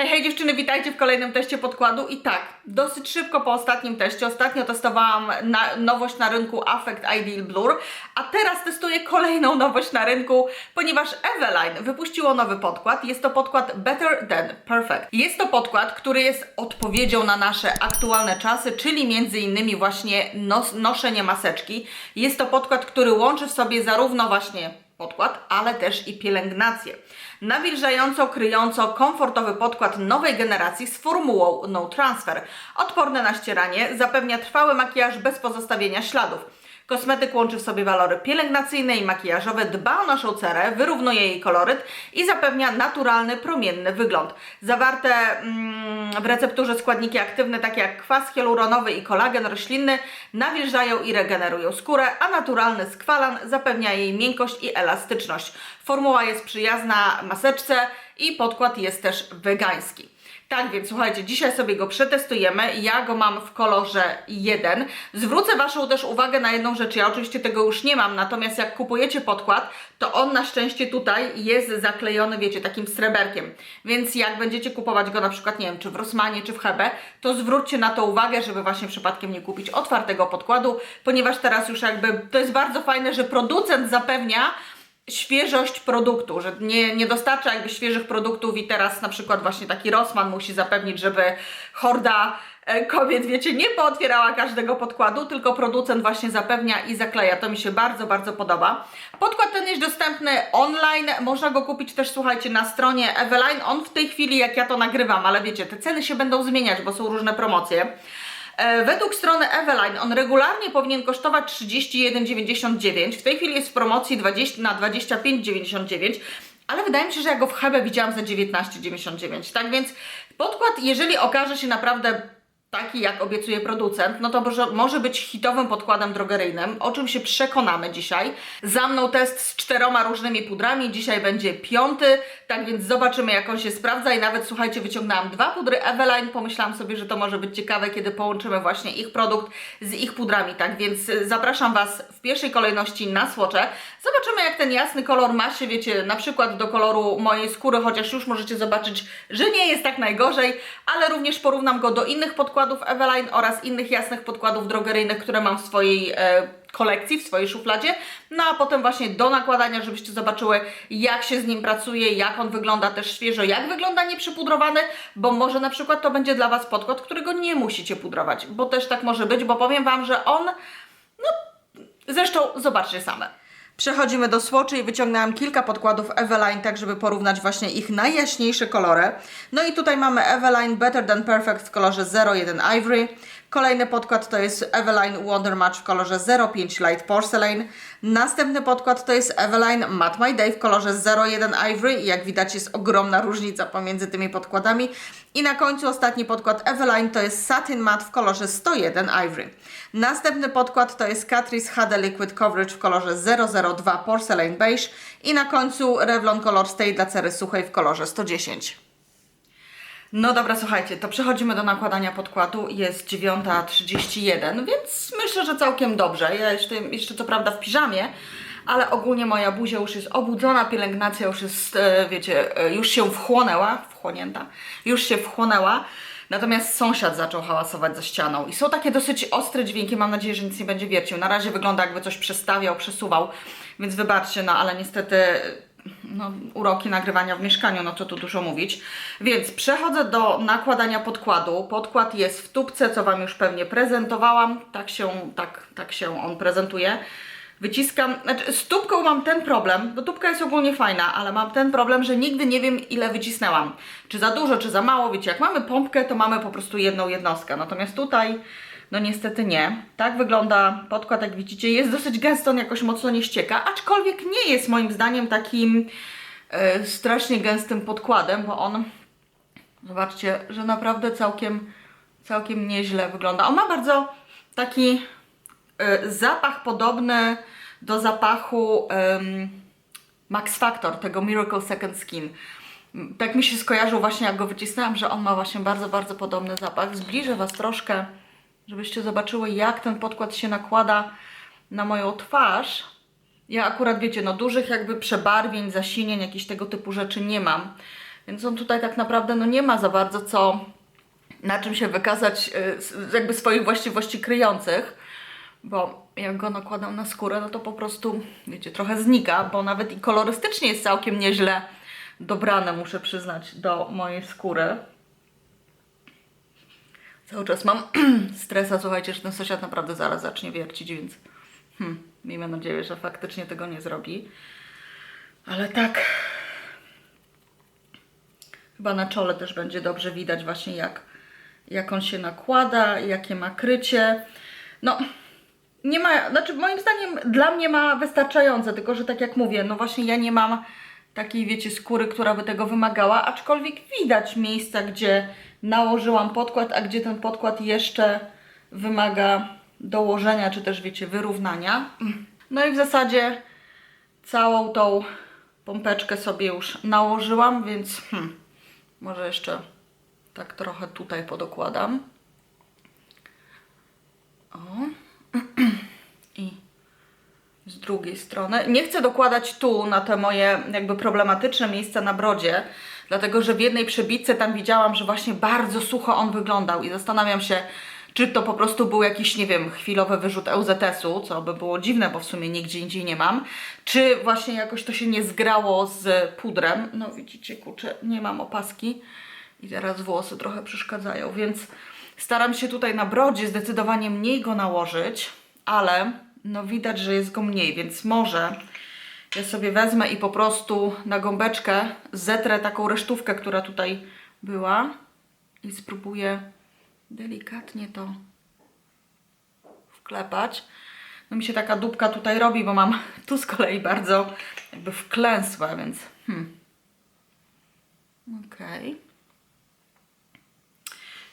Hej, hej dziewczyny, witajcie w kolejnym teście podkładu i tak, dosyć szybko po ostatnim teście, ostatnio testowałam na, nowość na rynku Affect Ideal Blur, a teraz testuję kolejną nowość na rynku, ponieważ Eveline wypuściło nowy podkład, jest to podkład Better Than Perfect. Jest to podkład, który jest odpowiedzią na nasze aktualne czasy, czyli między innymi właśnie nos, noszenie maseczki. Jest to podkład, który łączy w sobie zarówno właśnie podkład, ale też i pielęgnację. Nawilżająco, kryjąco, komfortowy podkład nowej generacji z formułą No Transfer. Odporny na ścieranie, zapewnia trwały makijaż bez pozostawienia śladów. Kosmetyk łączy w sobie walory pielęgnacyjne i makijażowe, dba o naszą cerę, wyrównuje jej koloryt i zapewnia naturalny, promienny wygląd. Zawarte mm, w recepturze składniki aktywne takie jak kwas hialuronowy i kolagen roślinny nawilżają i regenerują skórę, a naturalny skwalan zapewnia jej miękkość i elastyczność. Formuła jest przyjazna maseczce i podkład jest też wegański. Tak więc słuchajcie, dzisiaj sobie go przetestujemy. Ja go mam w kolorze 1. Zwrócę Waszą też uwagę na jedną rzecz. Ja oczywiście tego już nie mam, natomiast jak kupujecie podkład, to on na szczęście tutaj jest zaklejony, wiecie, takim sreberkiem. Więc jak będziecie kupować go na przykład, nie wiem, czy w Rossmanie, czy w Hebe, to zwróćcie na to uwagę, żeby właśnie przypadkiem nie kupić otwartego podkładu, ponieważ teraz już jakby to jest bardzo fajne, że producent zapewnia, świeżość produktu, że nie, nie dostarcza jakby świeżych produktów i teraz na przykład właśnie taki Rossmann musi zapewnić, żeby horda e, kobiet, wiecie, nie pootwierała każdego podkładu, tylko producent właśnie zapewnia i zakleja. To mi się bardzo, bardzo podoba. Podkład ten jest dostępny online, można go kupić też, słuchajcie, na stronie Eveline. On w tej chwili, jak ja to nagrywam, ale wiecie, te ceny się będą zmieniać, bo są różne promocje. E, Według strony Eveline on regularnie powinien kosztować 31,99. W tej chwili jest w promocji 20 na 25,99. Ale wydaje mi się, że ja go w Hebe widziałam za 19,99. Tak więc podkład, jeżeli okaże się naprawdę taki, jak obiecuje producent, no to może, może być hitowym podkładem drogeryjnym, o czym się przekonamy dzisiaj. Za mną test z czteroma różnymi pudrami, dzisiaj będzie piąty, tak więc zobaczymy, jak on się sprawdza i nawet, słuchajcie, wyciągnęłam dwa pudry Eveline, pomyślałam sobie, że to może być ciekawe, kiedy połączymy właśnie ich produkt z ich pudrami, tak więc y, zapraszam Was w pierwszej kolejności na słocze. Zobaczymy, jak ten jasny kolor ma się, wiecie, na przykład do koloru mojej skóry, chociaż już możecie zobaczyć, że nie jest tak najgorzej, ale również porównam go do innych podkładów Eveline oraz innych jasnych podkładów drogeryjnych, które mam w swojej e, kolekcji, w swojej szufladzie. No a potem właśnie do nakładania, żebyście zobaczyły, jak się z nim pracuje, jak on wygląda też świeżo, jak wygląda nieprzypudrowany, bo może na przykład to będzie dla Was podkład, którego nie musicie pudrować, bo też tak może być, bo powiem Wam, że on, no zresztą zobaczcie same. Przechodzimy do swatchy i wyciągnęłam kilka podkładów Eveline, tak żeby porównać właśnie ich najjaśniejsze kolory. No i tutaj mamy Eveline Better Than Perfect w kolorze 01 Ivory. Kolejny podkład to jest Eveline Wonder Match w kolorze 05 Light Porcelain. Następny podkład to jest Eveline Matte My Day w kolorze 01 Ivory. I jak widać jest ogromna różnica pomiędzy tymi podkładami. I na końcu ostatni podkład Eveline to jest Satin Matte w kolorze 101 Ivory. Następny podkład to jest Catrice HD Liquid Coverage w kolorze 002 Porcelain Beige. I na końcu Revlon Color Stay dla cery suchej w kolorze 110. No dobra, słuchajcie, to przechodzimy do nakładania podkładu. Jest 9.31, więc myślę, że całkiem dobrze. Ja jeszcze, jeszcze co prawda w piżamie, ale ogólnie moja buzia już jest obudzona, pielęgnacja już jest, e, wiecie, e, już się wchłonęła, wchłonięta, już się wchłonęła. Natomiast sąsiad zaczął hałasować za ścianą i są takie dosyć ostre dźwięki, mam nadzieję, że nic nie będzie wiercił. Na razie wygląda jakby coś przestawiał, przesuwał, więc wybaczcie, no ale niestety no, uroki nagrywania w mieszkaniu, no co tu dużo mówić. Więc przechodzę do nakładania podkładu. Podkład jest w tubce, co Wam już pewnie prezentowałam. Tak się, tak, tak się on prezentuje. Wyciskam, znaczy z tubką mam ten problem, bo tubka jest ogólnie fajna, ale mam ten problem, że nigdy nie wiem ile wycisnęłam. Czy za dużo, czy za mało, wiecie, jak mamy pompkę, to mamy po prostu jedną jednostkę. Natomiast tutaj no niestety nie. Tak wygląda podkład, jak widzicie. Jest dosyć gęsty, on jakoś mocno nie ścieka, aczkolwiek nie jest moim zdaniem takim e, strasznie gęstym podkładem, bo on, zobaczcie, że naprawdę całkiem, całkiem nieźle wygląda. On ma bardzo taki zapach podobny do zapachu em, Max Factor, tego Miracle Second Skin. Tak mi się skojarzył właśnie, jak go wycisnęłam, że on ma właśnie bardzo, bardzo podobny zapach. Zbliżę Was troszkę żebyście zobaczyły, jak ten podkład się nakłada na moją twarz. Ja akurat, wiecie, no dużych jakby przebarwień, zasinień, jakichś tego typu rzeczy nie mam, Więc on tutaj tak naprawdę no nie ma za bardzo co, na czym się wykazać s- jakby swoich właściwości kryjących, bo jak go nakładam na skórę, no to po prostu, wiecie, trochę znika, bo nawet i kolorystycznie jest całkiem nieźle dobrane, muszę przyznać, do mojej skóry. Cały czas mam stresa, słuchajcie, że ten sąsiad naprawdę zaraz zacznie wiercić, więc hmm, miejmy nadzieję, że faktycznie tego nie zrobi. Ale tak, chyba na czole też będzie dobrze widać właśnie jak, jak on się nakłada, jakie ma krycie. No, nie ma, znaczy moim zdaniem dla mnie ma wystarczające, tylko że tak jak mówię, no właśnie ja nie mam takiej, wiecie, skóry, która by tego wymagała, aczkolwiek widać miejsca, gdzie nałożyłam podkład, a gdzie ten podkład jeszcze wymaga dołożenia, czy też, wiecie, wyrównania. No i w zasadzie całą tą pompeczkę sobie już nałożyłam, więc hmm, może jeszcze tak trochę tutaj podokładam. O. I z drugiej strony. Nie chcę dokładać tu na te moje jakby problematyczne miejsca na brodzie, dlatego że w jednej przebitce tam widziałam, że właśnie bardzo sucho on wyglądał i zastanawiam się, czy to po prostu był jakiś, nie wiem, chwilowy wyrzut EUZS-u, co by było dziwne, bo w sumie nigdzie indziej nie mam, czy właśnie jakoś to się nie zgrało z pudrem. No widzicie, kurczę, nie mam opaski i teraz włosy trochę przeszkadzają, więc staram się tutaj na brodzie zdecydowanie mniej go nałożyć, ale no widać, że jest go mniej, więc może ja sobie wezmę i po prostu na gąbeczkę zetrę taką resztówkę, która tutaj była i spróbuję delikatnie to wklepać. No mi się taka dupka tutaj robi, bo mam tu z kolei bardzo jakby wklęsła, więc hmm. Okej.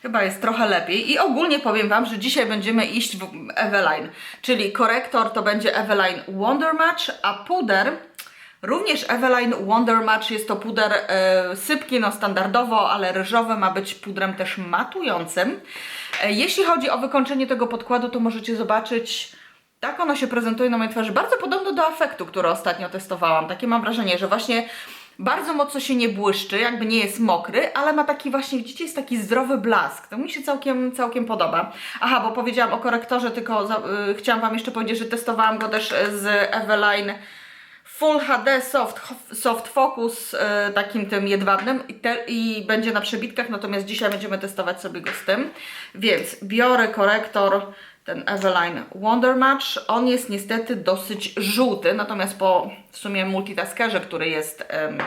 Chyba jest trochę lepiej i ogólnie powiem Wam, że dzisiaj będziemy iść w Eveline, czyli korektor to będzie Eveline Wonder Match, a puder również Eveline Wonder Match jest to puder e, sypki, no standardowo, ale ryżowy ma być pudrem też matującym. E, jeśli chodzi o wykończenie tego podkładu, to możecie zobaczyć tak ono się prezentuje na mojej twarzy, bardzo podobno do afektu, który ostatnio testowałam. Takie mam wrażenie, że właśnie bardzo mocno się nie błyszczy, jakby nie jest mokry, ale ma taki właśnie, widzicie, jest taki zdrowy blask. To mi się całkiem, całkiem podoba. Aha, bo powiedziałam o korektorze, tylko za, y, chciałam Wam jeszcze powiedzieć, że testowałam go też z Eveline Full HD Soft, soft Focus, y, takim tym jedwabnym i, te, i będzie na przebitkach, natomiast dzisiaj będziemy testować sobie go z tym. Więc biorę korektor, ten Eveline Wonder Match. On jest niestety dosyć żółty, natomiast po w sumie multitaskerze, który jest em,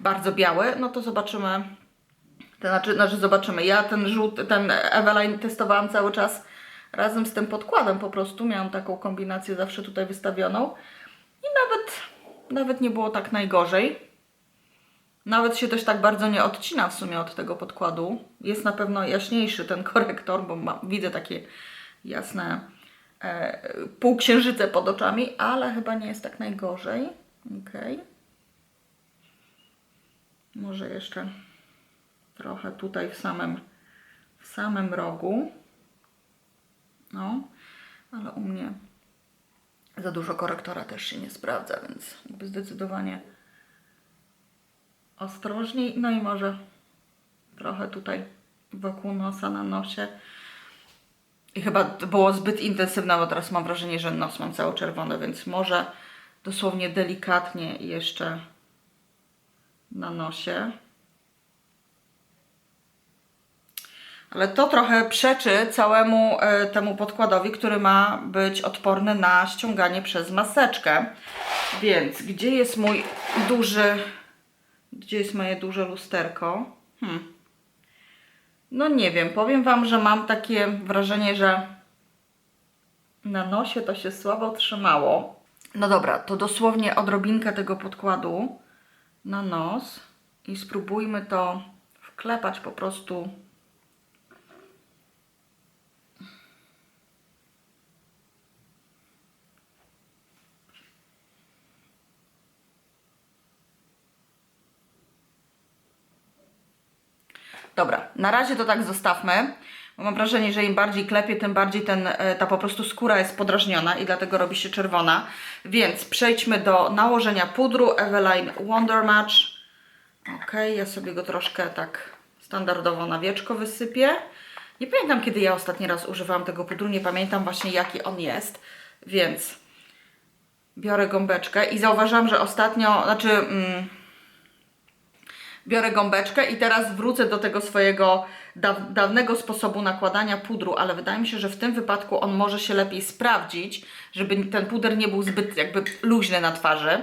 bardzo biały, no to zobaczymy. To znaczy, znaczy zobaczymy. Ja ten żółty, ten Eveline testowałam cały czas razem z tym podkładem po prostu. Miałam taką kombinację zawsze tutaj wystawioną. I nawet, nawet nie było tak najgorzej. Nawet się też tak bardzo nie odcina w sumie od tego podkładu. Jest na pewno jaśniejszy ten korektor, bo ma, widzę takie jasne e, półksiężyce pod oczami, ale chyba nie jest tak najgorzej. Okej. Może jeszcze trochę tutaj w samym, w samym rogu. No, ale u mnie za dużo korektora też się nie sprawdza, więc jakby zdecydowanie ostrożniej. No i może trochę tutaj wokół nosa, na nosie. I chyba było zbyt intensywne, bo teraz mam wrażenie, że nos mam cały czerwony, więc może dosłownie delikatnie jeszcze na nosie. Ale to trochę przeczy całemu e, temu podkładowi, który ma być odporny na ściąganie przez maseczkę. Więc gdzie jest mój duży, gdzie jest moje duże lusterko? Hmm. No nie wiem, powiem Wam, że mam takie wrażenie, że na nosie to się słabo trzymało. No dobra, to dosłownie odrobinkę tego podkładu na nos i spróbujmy to wklepać po prostu Dobra, na razie to tak zostawmy, mam wrażenie, że im bardziej klepie, tym bardziej ten, e, ta po prostu skóra jest podrażniona i dlatego robi się czerwona. Więc przejdźmy do nałożenia pudru Eveline Wonder Match. Ok, ja sobie go troszkę tak standardowo na wieczko wysypię. Nie pamiętam, kiedy ja ostatni raz używałam tego pudru, nie pamiętam właśnie jaki on jest, więc biorę gąbeczkę i zauważam, że ostatnio, znaczy mm, biorę gąbeczkę i teraz wrócę do tego swojego daw dawnego sposobu nakładania pudru, ale wydaje mi się, że w tym wypadku on może się lepiej sprawdzić, żeby ten puder nie był zbyt jakby luźny na twarzy,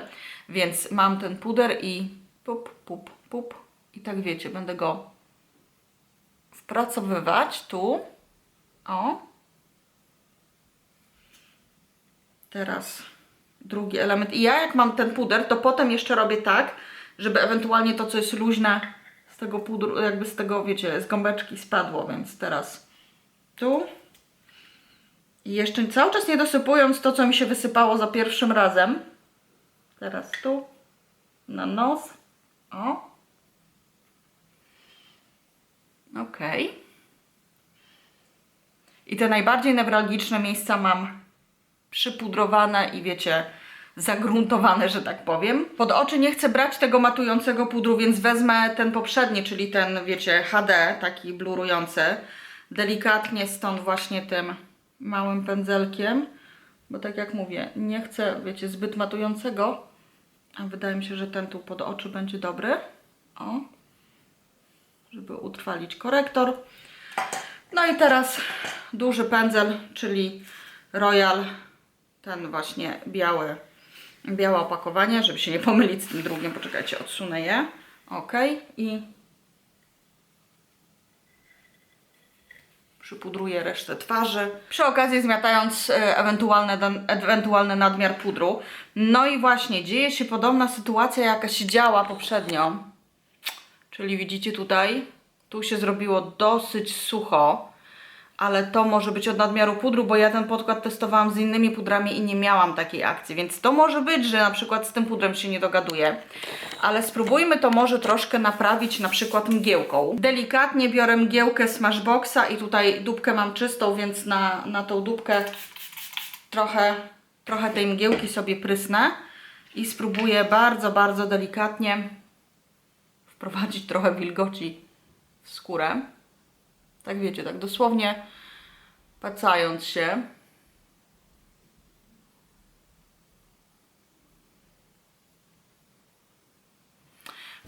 więc mam ten puder i pup, pup, pup. I tak wiecie, będę go wpracowywać tu, o, teraz drugi element. I ja jak mam ten puder, to potem jeszcze robię tak, żeby ewentualnie to, co jest luźne z tego pudru, jakby z tego, wiecie, z gąbeczki spadło, więc teraz tu. I jeszcze cały czas nie dosypując to, co mi się wysypało za pierwszym razem. Teraz tu, na nos. O. Okej. I te najbardziej newralgiczne miejsca mam przypudrowane i wiecie, zagruntowane, że tak powiem. Pod oczy nie chcę brać tego matującego pudru, więc wezmę ten poprzedni, czyli ten, wiecie, HD, taki blurujący. Delikatnie stąd właśnie tym małym pędzelkiem, bo tak jak mówię, nie chcę, wiecie, zbyt matującego, a wydaje mi się, że ten tu pod oczy będzie dobry. O, żeby utrwalić korektor. No i teraz duży pędzel, czyli Royal, ten właśnie biały, białe opakowanie, żeby się nie pomylić z tym drugim. Poczekajcie, odsunę je. Ok, i przypudruję resztę twarzy. Przy okazji zmiatając e, ewentualne, ewentualny nadmiar pudru. No i właśnie, dzieje się podobna sytuacja, jaka się działa poprzednio. Czyli widzicie tutaj, tu się zrobiło dosyć sucho, ale to może być od nadmiaru pudru, bo ja ten podkład testowałam z innymi pudrami i nie miałam takiej akcji, więc to może być, że na przykład z tym pudrem się nie dogaduję. Ale spróbujmy to może troszkę naprawić na przykład mgiełką. Delikatnie biorę mgiełkę Smashboxa i tutaj dupkę mam czystą, więc na, na tą dupkę trochę, trochę tej mgiełki sobie prysnę i spróbuję bardzo, bardzo delikatnie wprowadzić trochę wilgoci w skórę. Tak wiecie, tak dosłownie pacając się.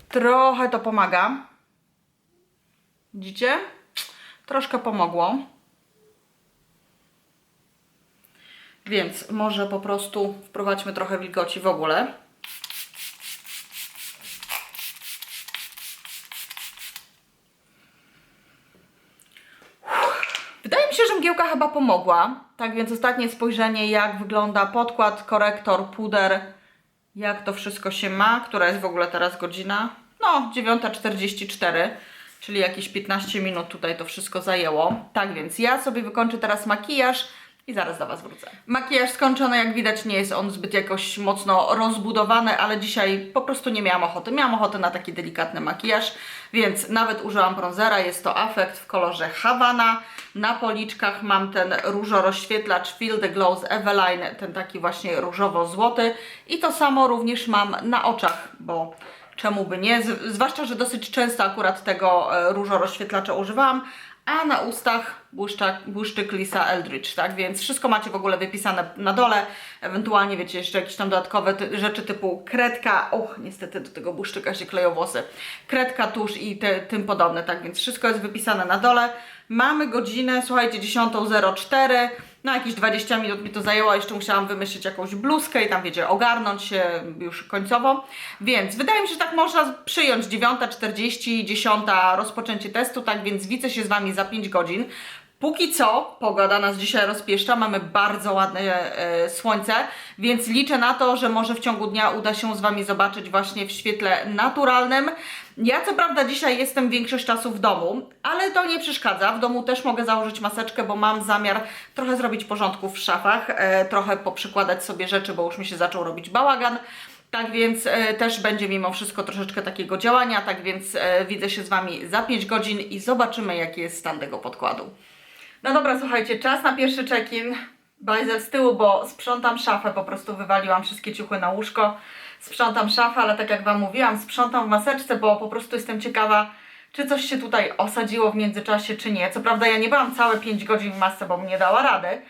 Trochę to pomaga. Widzicie? Troszkę pomogło. Więc może po prostu wprowadźmy trochę wilgoci w ogóle. Wydaje mi chyba pomogła. Tak więc ostatnie spojrzenie, jak wygląda podkład, korektor, puder, jak to wszystko się ma, która jest w ogóle teraz godzina? No, 9.44, czyli jakieś 15 minut tutaj to wszystko zajęło. Tak więc ja sobie wykończę teraz makijaż i zaraz do Was wrócę. Makijaż skończony, jak widać nie jest on zbyt jakoś mocno rozbudowany, ale dzisiaj po prostu nie miałam ochoty. Miałam ochotę na taki delikatny makijaż, więc nawet użyłam bronzera. Jest to Affect w kolorze Havana. Na policzkach mam ten różo-rozświetlacz Feel the Glow z Eveline, ten taki właśnie różowo-złoty. I to samo również mam na oczach, bo czemu by nie? Zwłaszcza, że dosyć często akurat tego e, różo-rozświetlacza używałam, a na ustach błyszczak, błyszczyk Lisa Eldridge, tak? Więc wszystko macie w ogóle wypisane na dole, ewentualnie wiecie, jeszcze jakieś tam dodatkowe rzeczy typu kredka, och, niestety do tego błyszczyka się kleją włosy, kredka, tusz i te, tym podobne, tak? Więc wszystko jest wypisane na dole. Mamy godzinę, słuchajcie, 10.04, no jakieś 20 minut mi to zajęło, jeszcze musiałam wymyślić jakąś bluzkę i tam wiecie, ogarnąć się już końcowo. Więc wydaje mi się, że tak można przyjąć 9.40, 10 rozpoczęcie testu, tak więc widzę się z Wami za 5 godzin. Póki co pogoda nas dzisiaj rozpieszcza, mamy bardzo ładne e, słońce, więc liczę na to, że może w ciągu dnia uda się z Wami zobaczyć właśnie w świetle naturalnym. Ja co prawda dzisiaj jestem większość czasu w domu, ale to nie przeszkadza. W domu też mogę założyć maseczkę, bo mam zamiar trochę zrobić porządków w szafach, e, trochę poprzykładać sobie rzeczy, bo już mi się zaczął robić bałagan. Tak więc e, też będzie mimo wszystko troszeczkę takiego działania, tak więc e, widzę się z Wami za 5 godzin i zobaczymy jaki jest stan tego podkładu. No dobra, słuchajcie, czas na pierwszy check-in. bajzel z tyłu, bo sprzątam szafę, po prostu wywaliłam wszystkie ciuchy na łóżko. Sprzątam szafę, ale tak jak Wam mówiłam, sprzątam w maseczce, bo po prostu jestem ciekawa, czy coś się tutaj osadziło w międzyczasie, czy nie. Co prawda ja nie byłam całe 5 godzin w masce, bo mnie dała rady,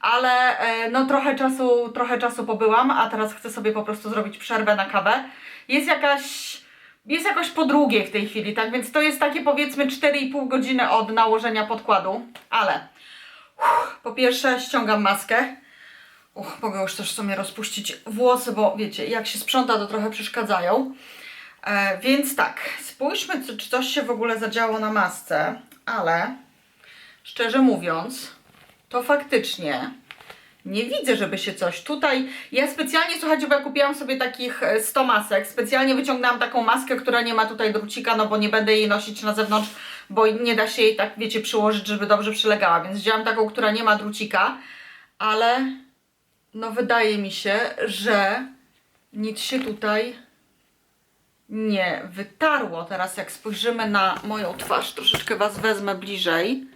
ale e, no trochę czasu, trochę czasu pobyłam, a teraz chcę sobie po prostu zrobić przerwę na kawę. Jest jakaś, jest jakoś po drugiej w tej chwili, tak więc to jest takie powiedzmy 4,5 godziny od nałożenia podkładu, ale uff, po pierwsze ściągam maskę. Uch, mogę już też sobie rozpuścić włosy, bo wiecie, jak się sprząta, to trochę przeszkadzają. E, więc tak, spójrzmy, czy, czy coś się w ogóle zadziało na masce, ale szczerze mówiąc, to faktycznie nie widzę, żeby się coś tutaj. Ja specjalnie, słuchajcie, bo ja kupiłam sobie takich e, 100 masek. Specjalnie wyciągnęłam taką maskę, która nie ma tutaj drucika, no bo nie będę jej nosić na zewnątrz, bo nie da się jej tak, wiecie, przyłożyć, żeby dobrze przylegała. Więc wzięłam taką, która nie ma drucika, ale no wydaje mi się, że nic się tutaj nie wytarło. Teraz jak spojrzymy na moją twarz, troszeczkę Was wezmę bliżej.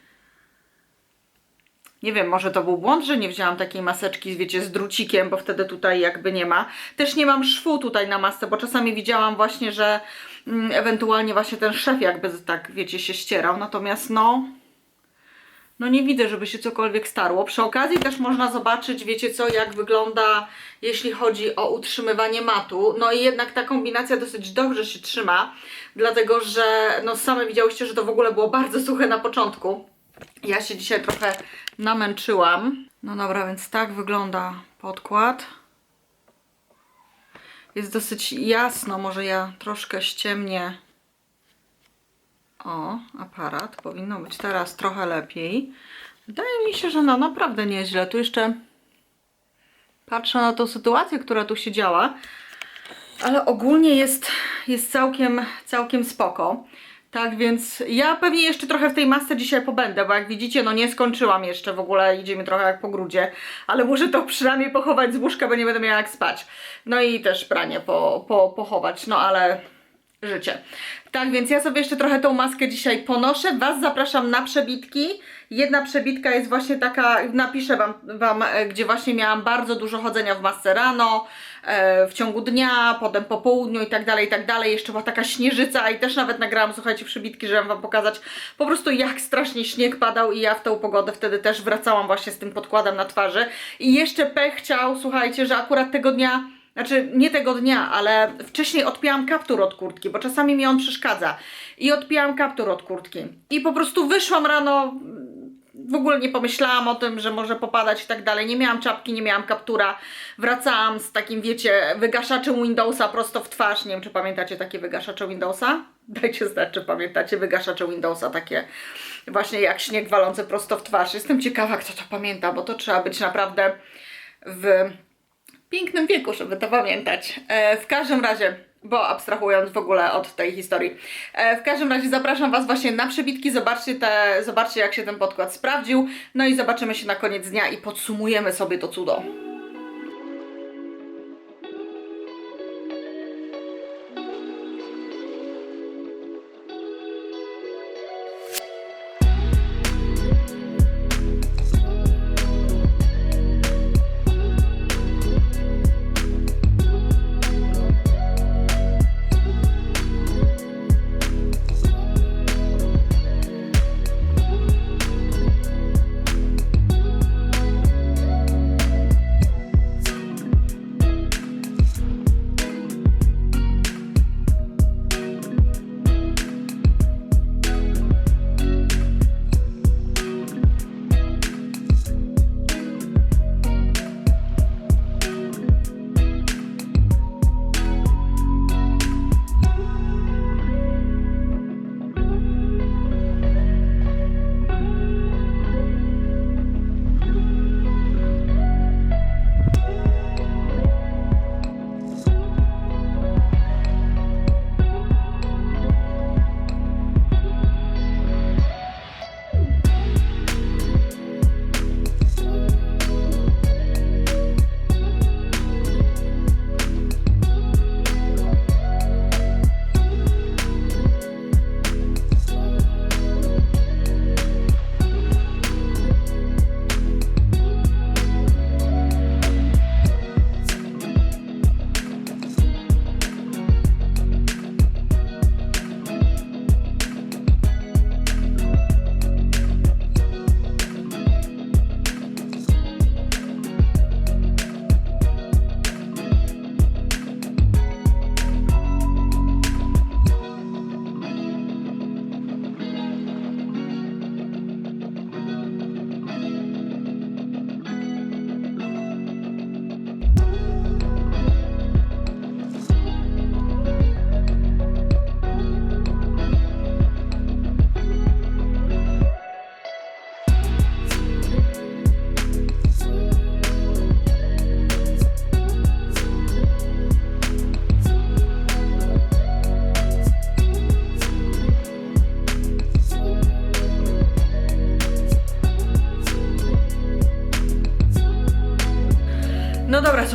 Nie wiem, może to był błąd, że nie wzięłam takiej maseczki, wiecie, z drucikiem, bo wtedy tutaj jakby nie ma. Też nie mam szwu tutaj na masce, bo czasami widziałam właśnie, że mm, ewentualnie właśnie ten szef jakby tak, wiecie, się ścierał. Natomiast no, no nie widzę, żeby się cokolwiek starło. Przy okazji też można zobaczyć, wiecie co, jak wygląda, jeśli chodzi o utrzymywanie matu. No i jednak ta kombinacja dosyć dobrze się trzyma, dlatego że no same widziałyście, że to w ogóle było bardzo suche na początku. Ja się dzisiaj trochę namęczyłam. No dobra, więc tak wygląda podkład. Jest dosyć jasno, może ja troszkę ściemnię. O, aparat. Powinno być teraz trochę lepiej. Wydaje mi się, że no naprawdę nieźle. Tu jeszcze patrzę na tą sytuację, która tu się działa. Ale ogólnie jest, jest całkiem, całkiem spoko. Tak więc ja pewnie jeszcze trochę w tej masce dzisiaj pobędę, bo jak widzicie, no nie skończyłam jeszcze w ogóle, idzie mi trochę jak po grudzie, ale muszę to przynajmniej pochować z łóżka, bo nie będę miała jak spać. No i też pranie po, po, pochować, no ale życie. Tak więc ja sobie jeszcze trochę tą maskę dzisiaj ponoszę. Was zapraszam na przebitki. Jedna przebitka jest właśnie taka, napiszę wam, wam e, gdzie właśnie miałam bardzo dużo chodzenia w masce rano, w ciągu dnia, potem po południu i tak dalej, i tak dalej. Jeszcze była taka śnieżyca i też nawet nagrałam, słuchajcie, przebitki, żeby wam pokazać po prostu jak strasznie śnieg padał i ja w tą pogodę wtedy też wracałam właśnie z tym podkładem na twarzy. I jeszcze pech chciał, słuchajcie, że akurat tego dnia znaczy, nie tego dnia, ale wcześniej odpięłam kaptur od kurtki, bo czasami mi on przeszkadza. I odpięłam kaptur od kurtki. I po prostu wyszłam rano, w ogóle nie pomyślałam o tym, że może popadać i tak dalej. Nie miałam czapki, nie miałam kaptura. Wracałam z takim, wiecie, wygaszaczem Windowsa prosto w twarz. Nie wiem, czy pamiętacie takie wygaszacze Windowsa? Dajcie znać, czy pamiętacie wygaszacze Windowsa, takie właśnie jak śnieg walący prosto w twarz. Jestem ciekawa, kto to pamięta, bo to trzeba być naprawdę w pięknym wieku, żeby to pamiętać. E, w każdym razie, bo abstrahując w ogóle od tej historii, e, w każdym razie zapraszam Was właśnie na przebitki, zobaczcie, te, zobaczcie jak się ten podkład sprawdził, no i zobaczymy się na koniec dnia i podsumujemy sobie to cudo.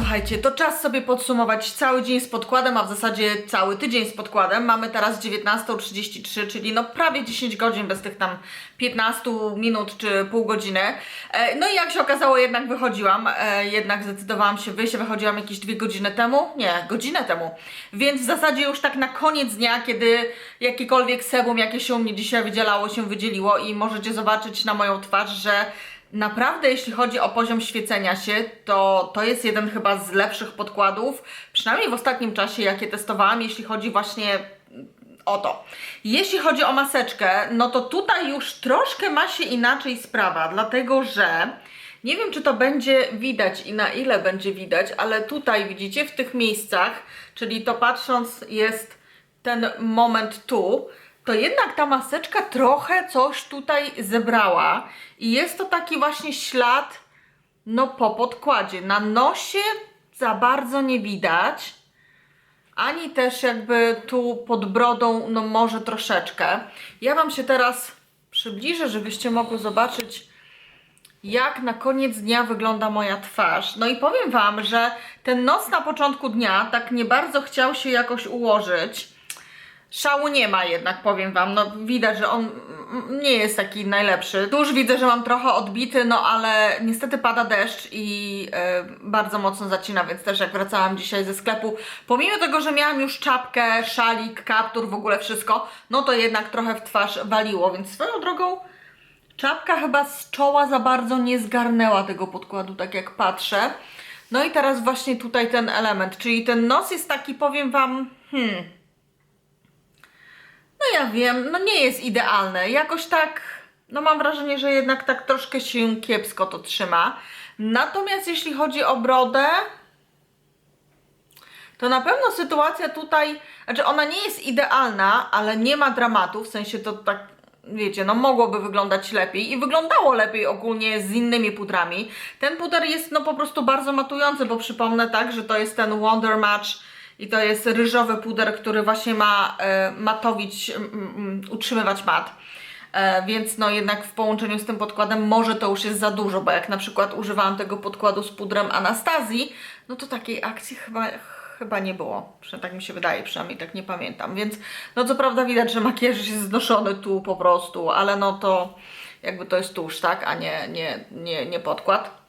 Słuchajcie, to czas sobie podsumować cały dzień z podkładem, a w zasadzie cały tydzień z podkładem. Mamy teraz 19.33, czyli no prawie 10 godzin bez tych tam 15 minut czy pół godziny. E, No i jak się okazało, jednak wychodziłam, e, jednak zdecydowałam się wyjść, wychodziłam jakieś dwie godziny temu, nie, godzinę temu. Więc w zasadzie już tak na koniec dnia, kiedy jakikolwiek sebum, jakie się u mnie dzisiaj wydzielało, się wydzieliło i możecie zobaczyć na moją twarz, że Naprawdę, jeśli chodzi o poziom świecenia się, to to jest jeden chyba z lepszych podkładów, przynajmniej w ostatnim czasie, jakie testowałam, jeśli chodzi właśnie o to. Jeśli chodzi o maseczkę, no to tutaj już troszkę ma się inaczej sprawa, dlatego że nie wiem, czy to będzie widać i na ile będzie widać, ale tutaj widzicie w tych miejscach, czyli to patrząc jest ten moment tu, to jednak ta maseczka trochę coś tutaj zebrała i jest to taki właśnie ślad no po podkładzie. Na nosie za bardzo nie widać, ani też jakby tu pod brodą, no może troszeczkę. Ja Wam się teraz przybliżę, żebyście mogły zobaczyć jak na koniec dnia wygląda moja twarz. No i powiem Wam, że ten nos na początku dnia tak nie bardzo chciał się jakoś ułożyć. Szału nie ma jednak, powiem Wam. No widać, że on nie jest taki najlepszy. Tu już widzę, że mam trochę odbity, no ale niestety pada deszcz i e, bardzo mocno zacina, więc też jak wracałam dzisiaj ze sklepu, pomimo tego, że miałam już czapkę, szalik, kaptur, w ogóle wszystko, no to jednak trochę w twarz waliło, więc swoją drogą Czapka chyba z czoła za bardzo nie zgarnęła tego podkładu, tak jak patrzę. No i teraz właśnie tutaj ten element, czyli ten nos jest taki, powiem Wam, hmm. No ja wiem, no nie jest idealny. Jakoś tak, no mam wrażenie, że jednak tak troszkę się kiepsko to trzyma. Natomiast jeśli chodzi o brodę, to na pewno sytuacja tutaj, znaczy ona nie jest idealna, ale nie ma dramatu, w sensie to tak, wiecie, no mogłoby wyglądać lepiej i wyglądało lepiej ogólnie z innymi pudrami. Ten puder jest no po prostu bardzo matujący, bo przypomnę tak, że to jest ten Wonder Match i to jest ryżowy puder, który właśnie ma e, matowić, utrzymywać mat. E, więc no jednak w połączeniu z tym podkładem może to już jest za dużo, bo jak na przykład używałam tego podkładu z pudrem Anastazji, no to takiej akcji chyba, chyba nie było. Tak mi się wydaje, przynajmniej tak nie pamiętam. Więc no co prawda widać, że makijaż jest znoszony tu po prostu, ale no to jakby to jest tusz, tak, a nie, nie, nie, nie podkład.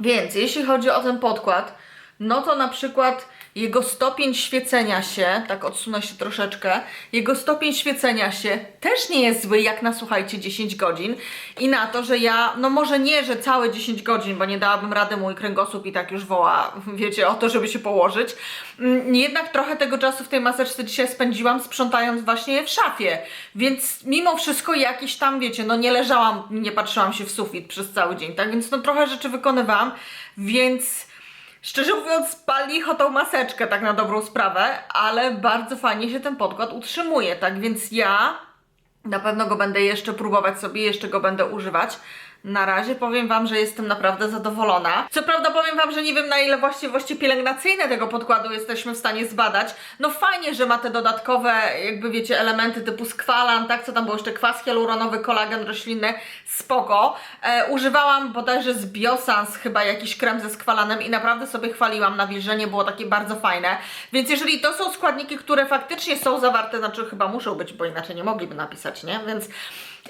Więc jeśli chodzi o ten podkład, no to na przykład jego stopień świecenia się, tak odsunę się troszeczkę, jego stopień świecenia się też nie jest zły, jak na słuchajcie 10 godzin. I na to, że ja, no może nie, że całe 10 godzin, bo nie dałabym rady, mój kręgosłup i tak już woła, wiecie, o to, żeby się położyć. Mm, Jednak trochę tego czasu w tej maseczce dzisiaj spędziłam sprzątając właśnie w szafie. Więc mimo wszystko jakiś tam, wiecie, no nie leżałam, nie patrzyłam się w sufit przez cały dzień, tak? Więc no trochę rzeczy wykonywałam, więc... Szczerze mówiąc, pali licho tą maseczkę, tak na dobrą sprawę, ale bardzo fajnie się ten podkład utrzymuje, tak więc ja na pewno go będę jeszcze próbować sobie, jeszcze go będę używać. Na razie powiem Wam, że jestem naprawdę zadowolona. Co prawda powiem Wam, że nie wiem na ile właściwości pielęgnacyjne tego podkładu jesteśmy w stanie zbadać. No fajnie, że ma te dodatkowe, jakby wiecie, elementy typu skwalan, tak? Co tam było jeszcze? Kwas hialuronowy, kolagen roślinny, spoko. E, używałam bodajże z Biosans chyba jakiś krem ze skwalanem i naprawdę sobie chwaliłam nawilżenie, było takie bardzo fajne. Więc jeżeli to są składniki, które faktycznie są zawarte, znaczy chyba muszą być, bo inaczej nie mogliby napisać, nie? Więc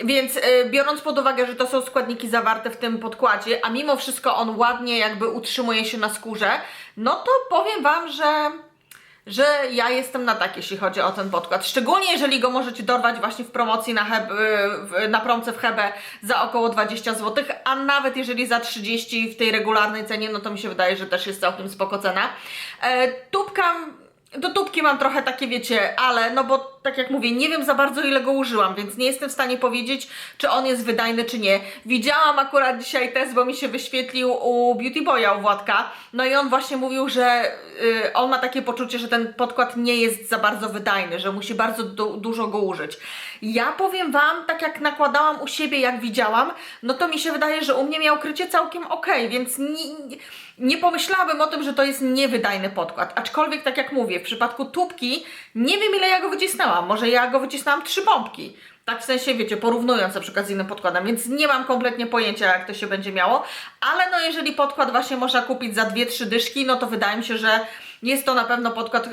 więc y, biorąc pod uwagę, że to są składniki zawarte w tym podkładzie, a mimo wszystko on ładnie jakby utrzymuje się na skórze, no to powiem Wam, że że ja jestem na tak, jeśli chodzi o ten podkład. Szczególnie jeżeli go możecie dorwać właśnie w promocji na, heb, y, na promce w Hebe za około 20 zł, a nawet jeżeli za 30 w tej regularnej cenie, no to mi się wydaje, że też jest całkiem spoko cena. E, tubka do tubki mam trochę takie, wiecie, ale no bo tak jak mówię, nie wiem za bardzo ile go użyłam, więc nie jestem w stanie powiedzieć, czy on jest wydajny, czy nie. Widziałam akurat dzisiaj test, bo mi się wyświetlił u Beauty Boya, u Władka, no i on właśnie mówił, że y, on ma takie poczucie, że ten podkład nie jest za bardzo wydajny, że musi bardzo du dużo go użyć. Ja powiem Wam, tak jak nakładałam u siebie, jak widziałam, no to mi się wydaje, że u mnie miał krycie całkiem ok, więc nie, nie pomyślałabym o tym, że to jest niewydajny podkład. Aczkolwiek, tak jak mówię, w przypadku tubki nie wiem ile ja go wycisnęłam. Może ja go wycisnęłam trzy pompki. Tak w sensie, wiecie, porównując na przykład z innym podkładem, więc nie mam kompletnie pojęcia, jak to się będzie miało, ale no jeżeli podkład właśnie można kupić za 2-3 dyszki, no to wydaje mi się, że jest to na pewno podkład, yy,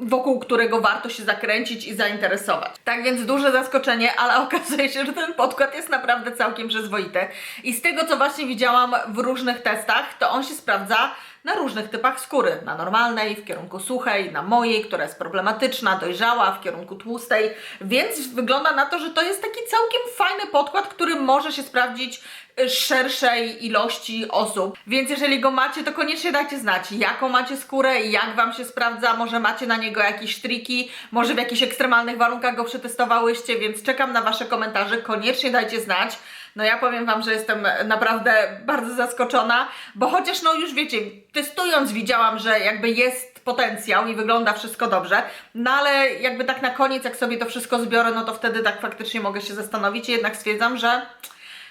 wokół którego warto się zakręcić i zainteresować. Tak więc duże zaskoczenie, ale okazuje się, że ten podkład jest naprawdę całkiem przyzwoity. I z tego, co właśnie widziałam w różnych testach, to on się sprawdza na różnych typach skóry. Na normalnej, w kierunku suchej, na mojej, która jest problematyczna, dojrzała, w kierunku tłustej. Więc wygląda na to, że to jest taki całkiem fajny podkład, który może się sprawdzić y, szerszej ilości osób. Więc jeżeli go macie, to koniecznie dajcie znać, jaką macie skórę, jak Wam się sprawdza, może macie na niego jakieś triki, może w jakichś ekstremalnych warunkach go przetestowałyście, więc czekam na Wasze komentarze, koniecznie dajcie znać. No ja powiem Wam, że jestem naprawdę bardzo zaskoczona, bo chociaż no już wiecie, testując widziałam, że jakby jest potencjał i wygląda wszystko dobrze, no ale jakby tak na koniec, jak sobie to wszystko zbiorę, no to wtedy tak faktycznie mogę się zastanowić i jednak stwierdzam, że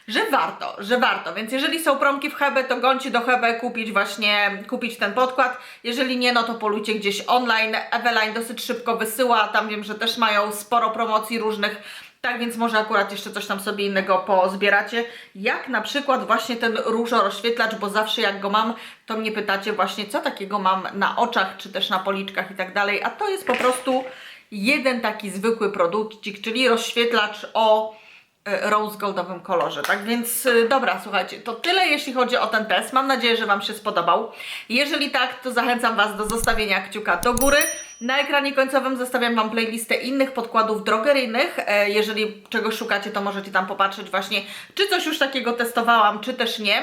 że warto, że warto. Więc jeżeli są promki w Hebe, to gońcie do Hebe kupić właśnie, kupić ten podkład. Jeżeli nie, no to polujcie gdzieś online. Eveline dosyć szybko wysyła, tam wiem, że też mają sporo promocji różnych. Tak więc może akurat jeszcze coś tam sobie innego pozbieracie. Jak na przykład właśnie ten różorozświetlacz, bo zawsze jak go mam, to mnie pytacie właśnie, co takiego mam na oczach, czy też na policzkach i tak dalej. A to jest po prostu jeden taki zwykły produkcik, czyli rozświetlacz o e, rose goldowym kolorze. Tak więc y, dobra, słuchajcie, to tyle jeśli chodzi o ten test. Mam nadzieję, że Wam się spodobał. Jeżeli tak, to zachęcam Was do zostawienia kciuka do góry. Na ekranie końcowym zostawiam Wam playlistę innych podkładów drogeryjnych. E, Jeżeli czegoś szukacie, to możecie tam popatrzeć właśnie, czy coś już takiego testowałam, czy też nie.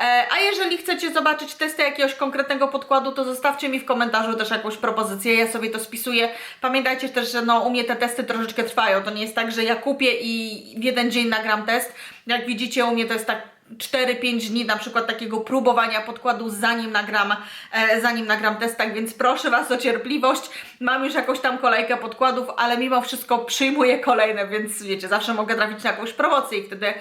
E, A jeżeli chcecie zobaczyć testy jakiegoś konkretnego podkładu, to zostawcie mi w komentarzu też jakąś propozycję, ja sobie to spisuję. Pamiętajcie też, że no, u mnie te testy troszeczkę trwają. To nie jest tak, że ja kupię i w jeden dzień nagram test. Jak widzicie, u mnie to jest tak 4-5 dni na przykład takiego próbowania podkładu zanim nagram, e, zanim nagram test, tak więc proszę Was o cierpliwość. Mam już jakąś tam kolejkę podkładów, ale mimo wszystko przyjmuję kolejne, więc wiecie, zawsze mogę trafić na jakąś promocję i wtedy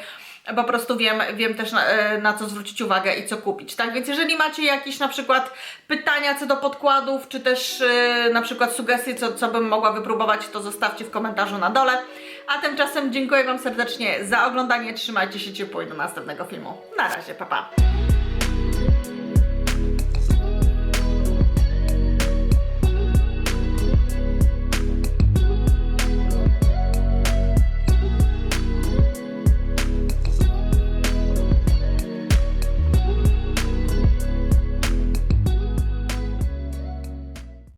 po prostu wiem, wiem też na, e, na co zwrócić uwagę i co kupić. Tak więc jeżeli macie jakieś na przykład pytania co do podkładów, czy też e, na przykład sugestie, co, co bym mogła wypróbować, to zostawcie w komentarzu na dole. A tymczasem dziękuję Wam serdecznie za oglądanie, trzymajcie się ciepło i do następnego filmu. Na razie, pa pa!